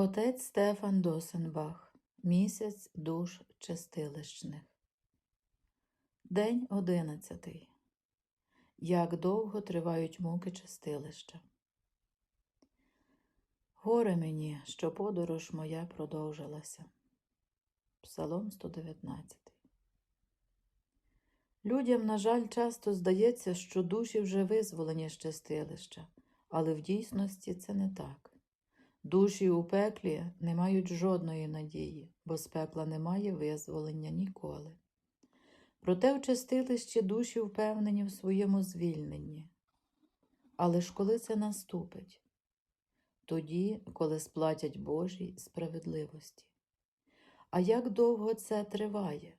Отець Стефан Досенбах. Місяць душ чистилищних. День одинадцятий. Як довго тривають муки чистилища. Горе мені, що подорож моя продовжилася. Псалом 119. Людям, на жаль, часто здається, що душі вже визволені з чистилища, але в дійсності це не так. Душі у пеклі не мають жодної надії, бо з пекла немає визволення ніколи. Проте в чистилищі душі впевнені в своєму звільненні. Але ж коли це наступить? Тоді, коли сплатять Божій справедливості. А як довго це триває?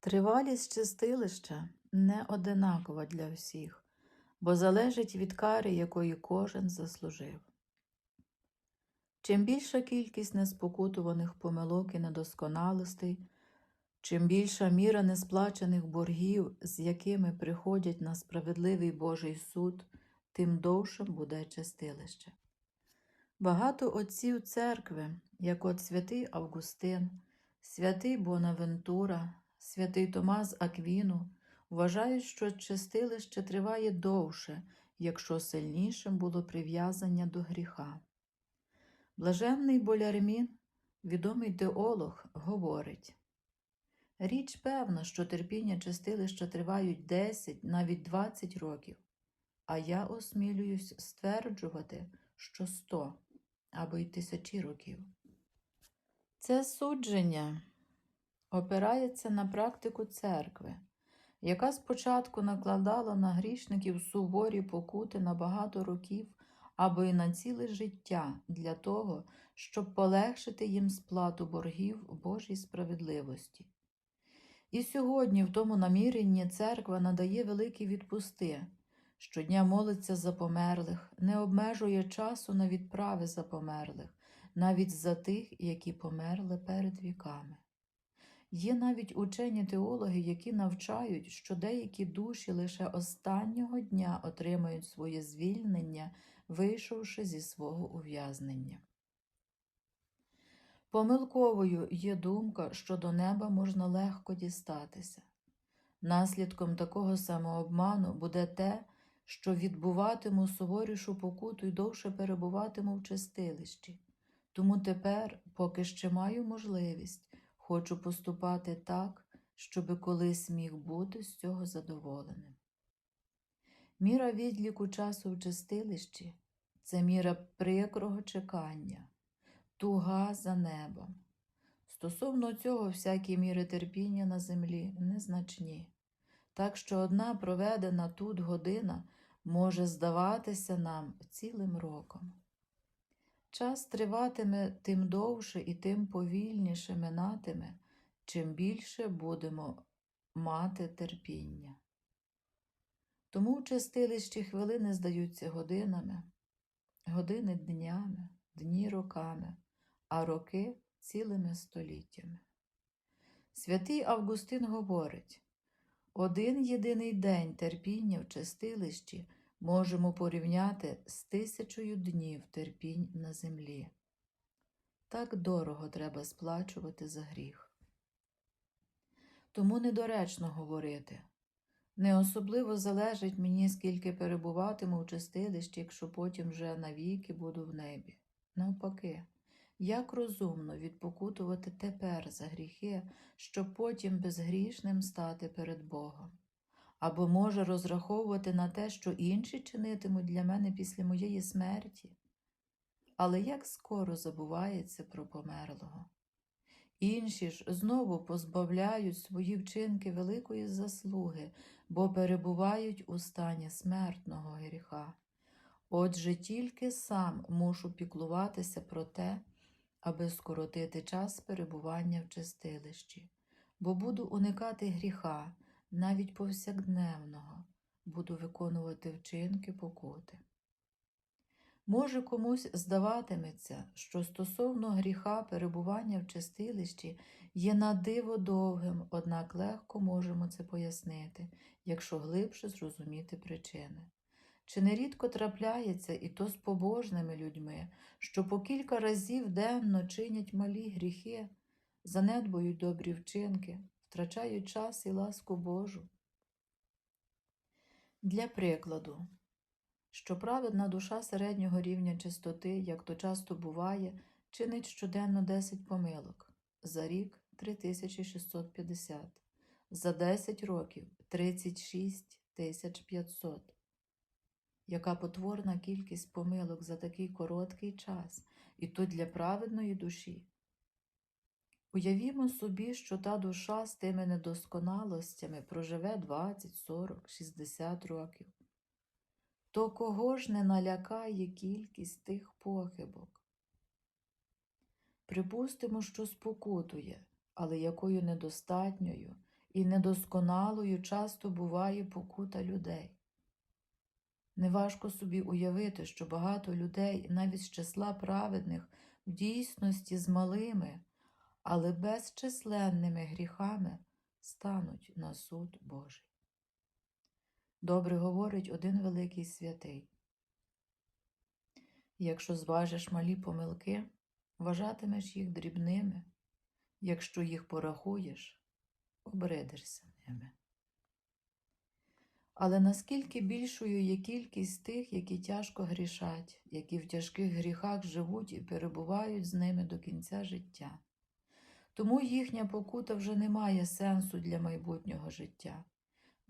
Тривалість чистилища не одинакова для всіх, бо залежить від кари, якої кожен заслужив. Чим більша кількість неспокутуваних помилок і недосконалостей, чим більша міра несплачених боргів, з якими приходять на справедливий Божий суд, тим довшим буде чистилище. Багато отців церкви, як от святий Августин, святий Бонавентура, святий Томас Аквіну, вважають, що чистилище триває довше, якщо сильнішим було прив'язання до гріха. Блаженний Болярмін, відомий теолог, говорить Річ певна, що терпіння чистилища тривають 10, навіть 20 років, а я осмілююсь стверджувати, що 100 або й тисячі років. Це судження опирається на практику церкви, яка спочатку накладала на грішників суворі покути на багато років або й на ціле життя для того, щоб полегшити їм сплату боргів Божій справедливості. І сьогодні, в тому наміренні, церква надає великі відпусти, щодня молиться за померлих, не обмежує часу на відправи за померлих, навіть за тих, які померли перед віками. Є навіть учені теологи, які навчають, що деякі душі лише останнього дня отримають своє звільнення, вийшовши зі свого ув'язнення. Помилковою є думка, що до неба можна легко дістатися. Наслідком такого самообману буде те, що відбуватиму суворішу покуту і довше перебуватиму в чистилищі. Тому тепер, поки ще маю можливість, хочу поступати так, щоби колись міг бути з цього задоволеним. Міра відліку часу в чистилищі це міра прикрого чекання, туга за небом. Стосовно цього, всякі міри терпіння на землі незначні, так що одна проведена тут година може здаватися нам цілим роком. Час триватиме тим довше і тим повільніше минатиме, чим більше будемо мати терпіння. Тому в чистилищі хвилини здаються годинами, години днями, дні роками, а роки цілими століттями. Святий Августин говорить один єдиний день терпіння в чистилищі можемо порівняти з тисячою днів терпінь на землі. Так дорого треба сплачувати за гріх. Тому недоречно говорити. Не особливо залежить мені, скільки перебуватиму в чистилищі, якщо потім вже навіки буду в небі. Навпаки, як розумно відпокутувати тепер за гріхи, щоб потім безгрішним стати перед Богом, або може розраховувати на те, що інші чинитимуть для мене після моєї смерті. Але як скоро забувається про померлого. Інші ж знову позбавляють свої вчинки великої заслуги, бо перебувають у стані смертного гріха. Отже, тільки сам мушу піклуватися про те, аби скоротити час перебування в чистилищі, бо буду уникати гріха, навіть повсякдневного, буду виконувати вчинки покути. Може, комусь здаватиметься, що стосовно гріха перебування в чистилищі є на диво довгим, однак легко можемо це пояснити, якщо глибше зрозуміти причини. Чи нерідко трапляється і то з побожними людьми, що по кілька разів денно чинять малі гріхи, занедбують добрі вчинки, втрачають час і ласку Божу. Для прикладу, що праведна душа середнього рівня чистоти, як то часто буває, чинить щоденно 10 помилок, за рік 3650, за 10 років 36 500. Яка потворна кількість помилок за такий короткий час, і то для праведної душі. Уявімо собі, що та душа з тими недосконалостями проживе 20, 40, 60 років. То кого ж не налякає кількість тих похибок? Припустимо, що спокутує, але якою недостатньою і недосконалою часто буває покута людей. Неважко собі уявити, що багато людей, навіть з числа праведних, в дійсності з малими, але безчисленними гріхами стануть на суд Божий. Добре говорить один великий святий. Якщо зважиш малі помилки, вважатимеш їх дрібними, якщо їх порахуєш, обридишся ними. Але наскільки більшою є кількість тих, які тяжко грішать, які в тяжких гріхах живуть і перебувають з ними до кінця життя. Тому їхня покута вже не має сенсу для майбутнього життя.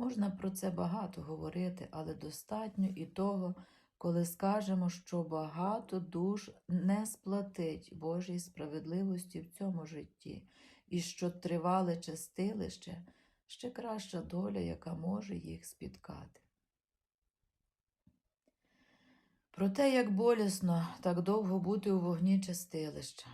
Можна про це багато говорити, але достатньо і того, коли скажемо, що багато душ не сплатить Божій справедливості в цьому житті, і що тривале чистилище ще краща доля, яка може їх спіткати. Про те, як болісно так довго бути у вогні чистилища.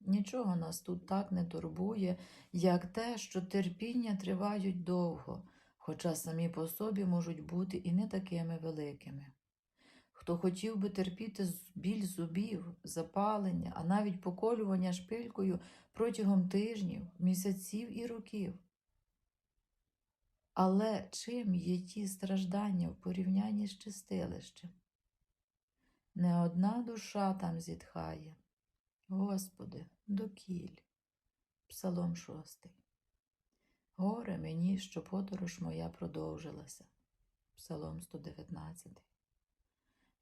Нічого нас тут так не турбує, як те, що терпіння тривають довго, хоча самі по собі можуть бути і не такими великими. Хто хотів би терпіти біль зубів, запалення, а навіть поколювання шпилькою протягом тижнів, місяців і років. Але чим є ті страждання в порівнянні з чистилищем? Не одна душа там зітхає. Господи, докіль. Псалом 6. Горе мені, що подорож моя продовжилася. Псалом 119.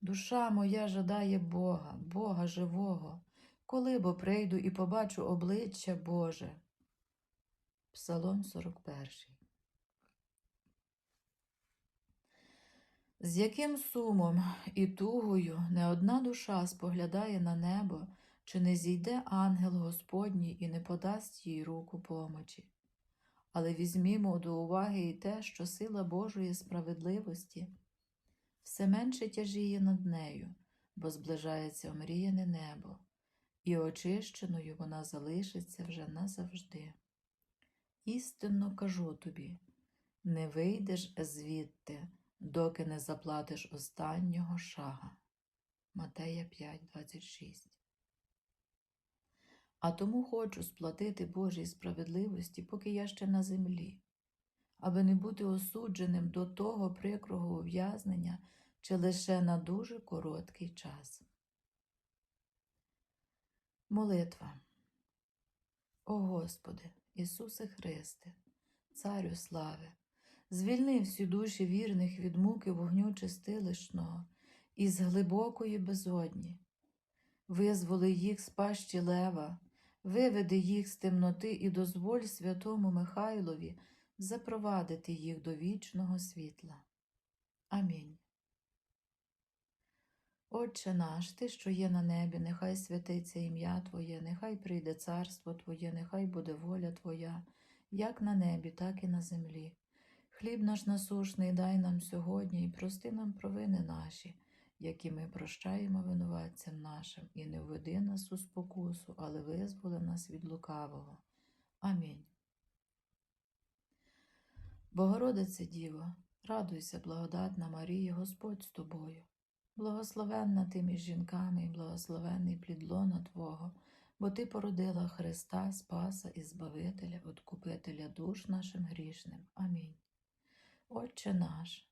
Душа моя жадає Бога, Бога живого, коли бо прийду і побачу обличчя Боже. Псалом 41. З яким сумом і тугою не одна душа споглядає на небо, чи не зійде ангел Господній і не подасть їй руку помочі. Але візьмімо до уваги і те, що сила Божої справедливості все менше тяжіє над нею, бо зближається омріяне небо, і очищеною вона залишиться вже назавжди. Істинно кажу тобі не вийдеш звідти доки не заплатиш останнього шага. Матея 5:26. А тому хочу сплатити Божій справедливості, поки я ще на землі, аби не бути осудженим до того прикрого ув'язнення чи лише на дуже короткий час. Молитва. О Господи, Ісусе Христе, Царю слави! звільни всі душі вірних від муки вогню чистилищного і з глибокої безодні, визволи їх з пащі лева, виведи їх з темноти і дозволь святому Михайлові запровадити їх до вічного світла. Амінь. Отче наш, Ти, що є на небі, нехай святиться ім'я Твоє, нехай прийде царство Твоє, нехай буде воля Твоя, як на небі, так і на землі. Хліб наш насушний дай нам сьогодні і прости нам провини наші, які ми прощаємо винуватцям нашим, і не введи нас у спокусу, але визволи нас від лукавого. Амінь. Богородице Діво, радуйся, благодатна Марія, Господь з тобою, благословенна ти між жінками і благословенний плід лона Твого, бо Ти породила Христа, Спаса і Збавителя, Откупителя душ нашим грішним. Амінь. Отче наш,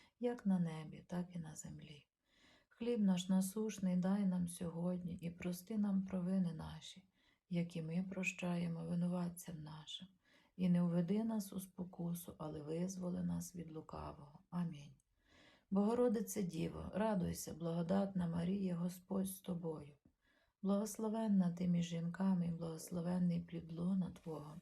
як на небі, так і на землі. Хліб наш насушний дай нам сьогодні і прости нам провини наші, які ми прощаємо винуватцям нашим, і не введи нас у спокусу, але визволи нас від лукавого. Амінь. Богородице Діво, радуйся, благодатна Марія, Господь з тобою. Благословенна ти між жінками, і благословенний плід лона Твого.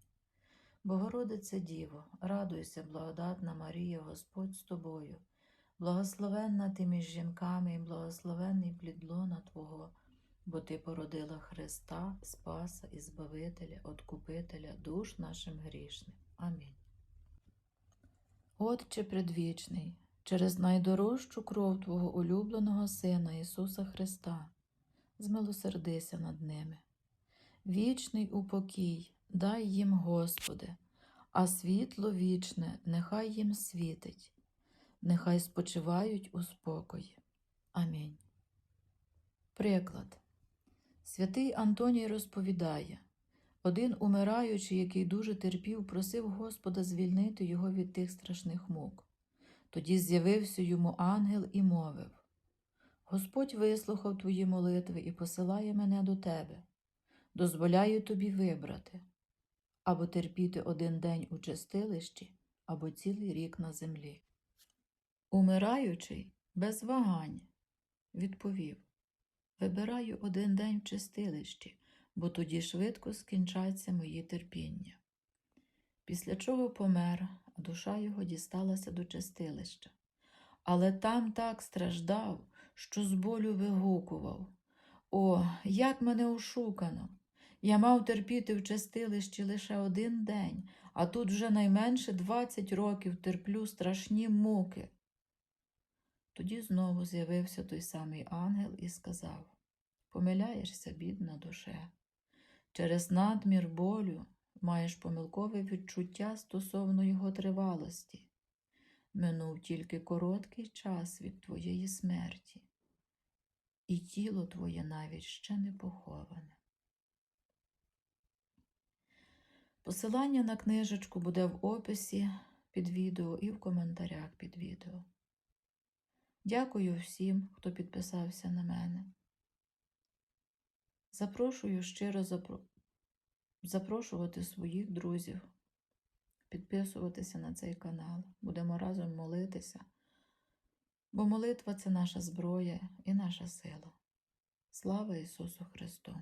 Богородице Діво, радуйся, благодатна Марія, Господь з тобою. Благословенна ти між жінками і благословенний плід лона Твого, бо Ти породила Христа, Спаса і Збавителя, Откупителя душ нашим грішним. Амінь. Отче предвічний, через найдорожчу кров Твого улюбленого Сина Ісуса Христа, змилосердися над ними. Вічний упокій, дай їм, Господи, а світло вічне нехай їм світить, нехай спочивають у спокої. Амінь. Приклад. Святий Антоній розповідає, один умираючий, який дуже терпів, просив Господа звільнити його від тих страшних мук. Тоді з'явився йому ангел і мовив: Господь вислухав твої молитви і посилає мене до тебе. Дозволяю тобі вибрати або терпіти один день у чистилищі, або цілий рік на землі. Умираючий без вагань відповів: Вибираю один день в чистилищі, бо тоді швидко скінчаться мої терпіння. Після чого помер, душа його дісталася до чистилища. Але там так страждав, що з болю вигукував О, як мене ошукано! Я мав терпіти в чистилищі лише один день, а тут вже найменше двадцять років терплю страшні муки. Тоді знову з'явився той самий ангел і сказав Помиляєшся, бідна душе. Через надмір болю маєш помилкове відчуття стосовно його тривалості. Минув тільки короткий час від твоєї смерті, і тіло твоє навіть ще не поховане. Посилання на книжечку буде в описі під відео і в коментарях під відео. Дякую всім, хто підписався на мене. Запрошую щиро запро... запрошувати своїх друзів, підписуватися на цей канал. Будемо разом молитися, бо молитва це наша зброя і наша сила. Слава Ісусу Христу!